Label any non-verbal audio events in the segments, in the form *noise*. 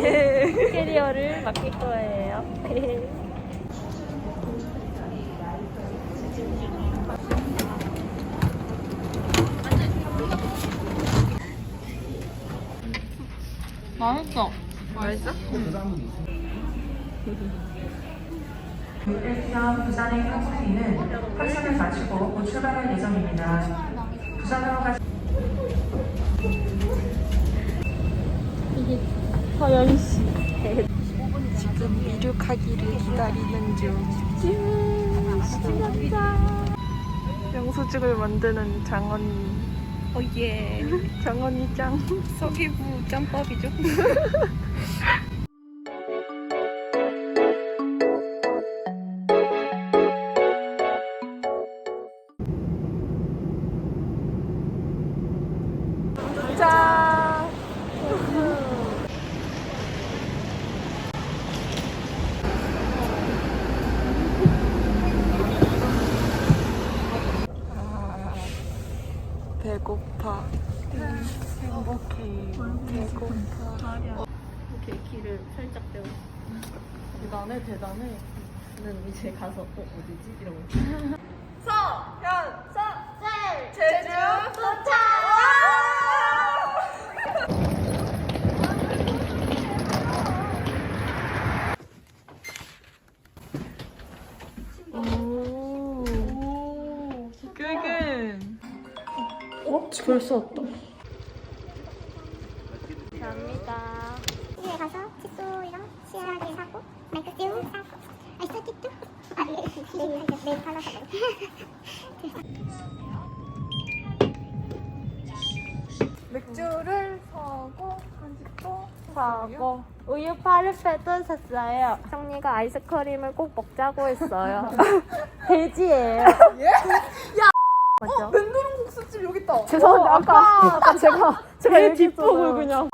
캐리어를 맡길 거예요. 맛있어. 맛있어? 일단 부산행 탑승리는 탑승을 마치고 곧 출발할 예정입니다. 부산으로 가 서연 씨. 지금 이륙하기를 기다리는 중. 신난다. 영수증을 만드는 장언니. 오예. *laughs* 장언니 짱. 서기부 짬밥이죠. *laughs* 배고파. 행복해. 배고파. 이렇게 길을 살짝 배워. 대단해, 대단해. 는 이제 가서, 어, 어디지? 이러고. 제주 벌써 왔다. 감사합니다. 집에 가서 칫솔이랑 치약을 사고 띠우 사고 아이스 띠뚜 아 네, 내일 발라서 맥주를 사고 간식도 사고 우유 파르페도 샀어요. 성리가 아이스크림을 꼭 먹자고 했어요. *laughs* *laughs* 돼지예요. 예? 야. *laughs* 맞죠? 있다. 죄송한데 아까 *laughs* 아까 제가 제가 뒷북을 그냥.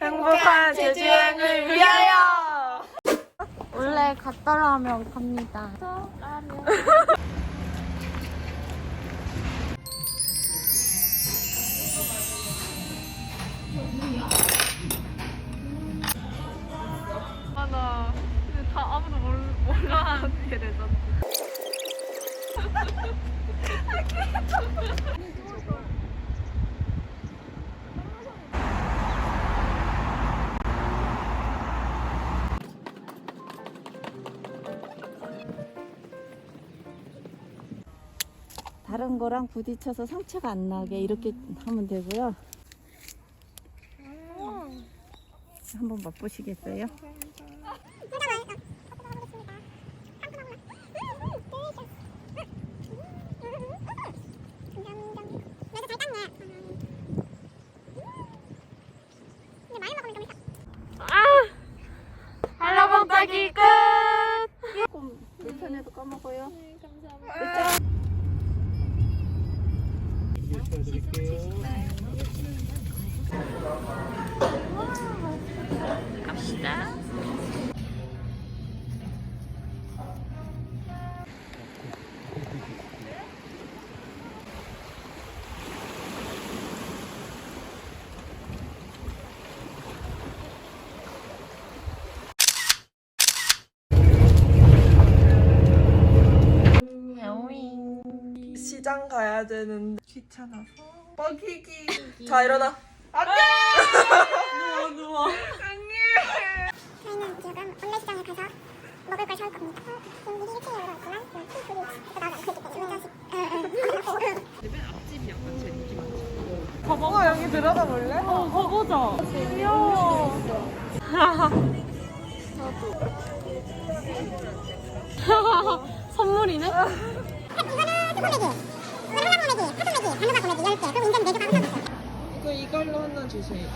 행복한 제주 여행을 위하여. 원래 갓다라면 갑니다. 맞아. 근데 다 아무도 몰, 몰라 하게 되잖아. 다른 거랑 부딪혀서 상처가 안 나게 이렇게 하면 되고요. 한번 맛보시겠어요? 한라봉 따기 끝. 불편해서 까먹어요. 시장 가야 되는데 귀찮아서 먹이기. 자 일어나. 안돼. *laughs* 누워 누워. 저희는 지금 온라시장에 가서 먹을 걸 사올 겁니다. 지금 미리 1층에 올라왔지만 지금 테이블이 나가고 있기 때문에 어 여기 들어가 볼래? 어 가보자. 귀여워. 선물이네? 이거는 소고메기, 이거는 화고메기, 파도메기, 단호박 고메기 10개. 그럼 인간 4개가 하나 샀어요. 이거 이걸로 하나 주세요.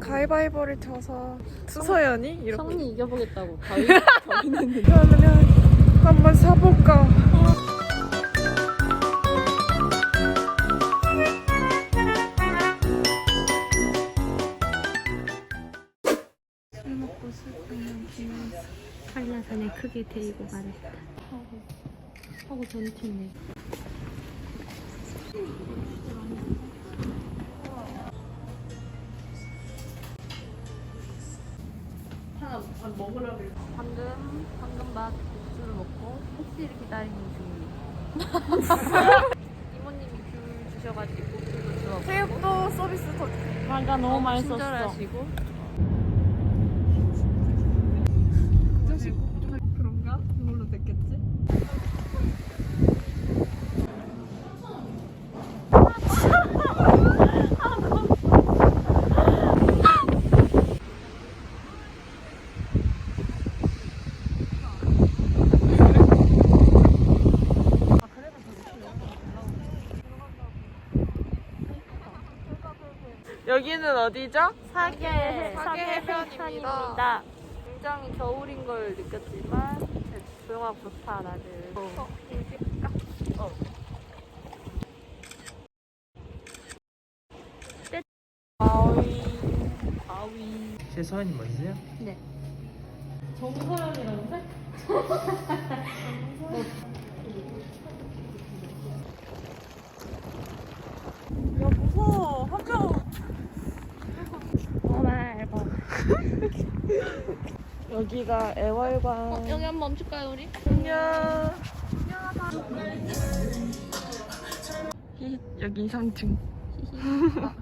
가위바위보를 쳐서 수서연이 이렇게 성리 이겨보겠다고. *laughs* 가위, 그러면 한번 사볼까? 술 먹고 술 그냥 비면서 한라산에 크게 데리고 가랬다 하고 하고 전팀네 방금 방금 막 국수를 먹고 택시를 기다리는 중입니다 *laughs* 이모님이 귤 주셔가지고 귤도 주워 새우도 서비스 더. 맞아 너무 맛있었어. 친절하시고 그런가? 그걸로 됐겠지? 여기는 어디죠? 사계 사계 해변입니다. 굉장히 겨울인 걸 느꼈지만 조용하고 좋다 나는. 어. 어. 바위. 바위. 제 서연이 맞으세요? 네. 정서연이라는데? *laughs* 야 무서워. 한명 오말버. 여기가 애월관. 어, 여기 한번 멈출까요 우리? 안녕. 히, 여기 3층. *laughs*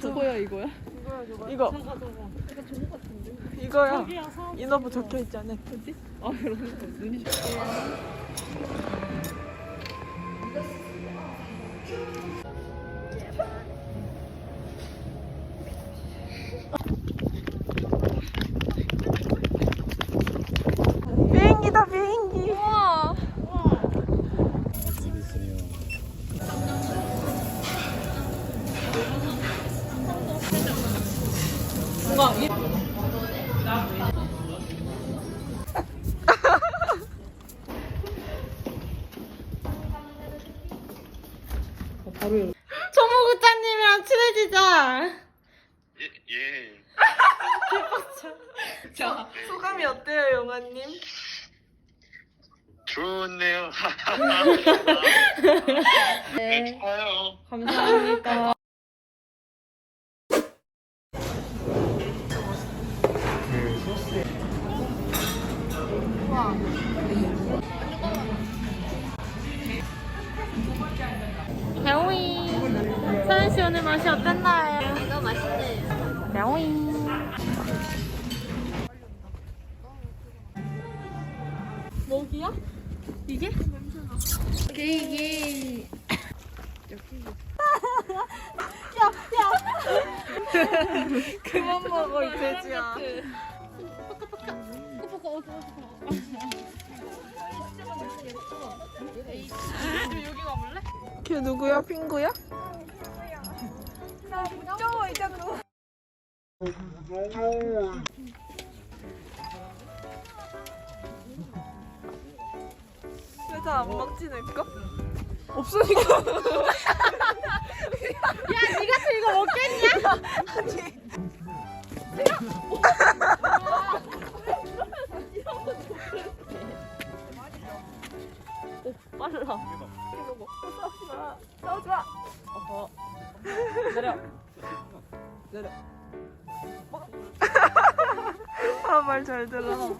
저거야 이거야? 이거. 이거야. 인어부 적혀 있지 않았어? 비행기다 조무구짜님이랑 친해지자. 예. *laughs* 자, 소감이 어때요, 영아님? 좋네요. *laughs* *laughs* 네, 좋아요. 감사합니다. 맛이 어땠나요? 이거 맛있네요. 야옹이. 먹이야? 이게? 케이크. 그만 먹어 이 돼지야. 걔 누구야? 핑구야? 나 무서워 누. 왜다 안 먹지 내 거? 없으니까. 야, 니가 이거 먹겠냐? 빨라. 내려. 내려. 아, 말 잘 들어.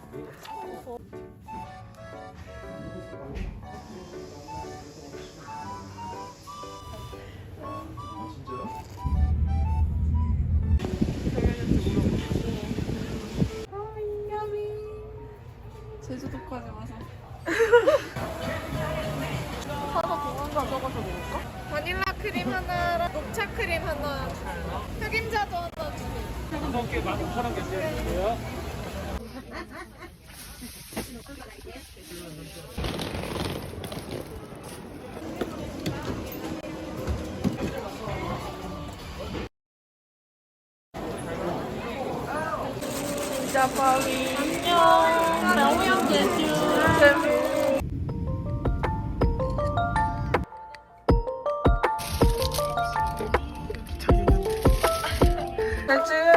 제주도까지 와서. *laughs* 바닐라 크림 하나랑 녹차 크림 하나 흑임자도 하나 주세요. 짜파위. 안녕. 명우형 제주 제주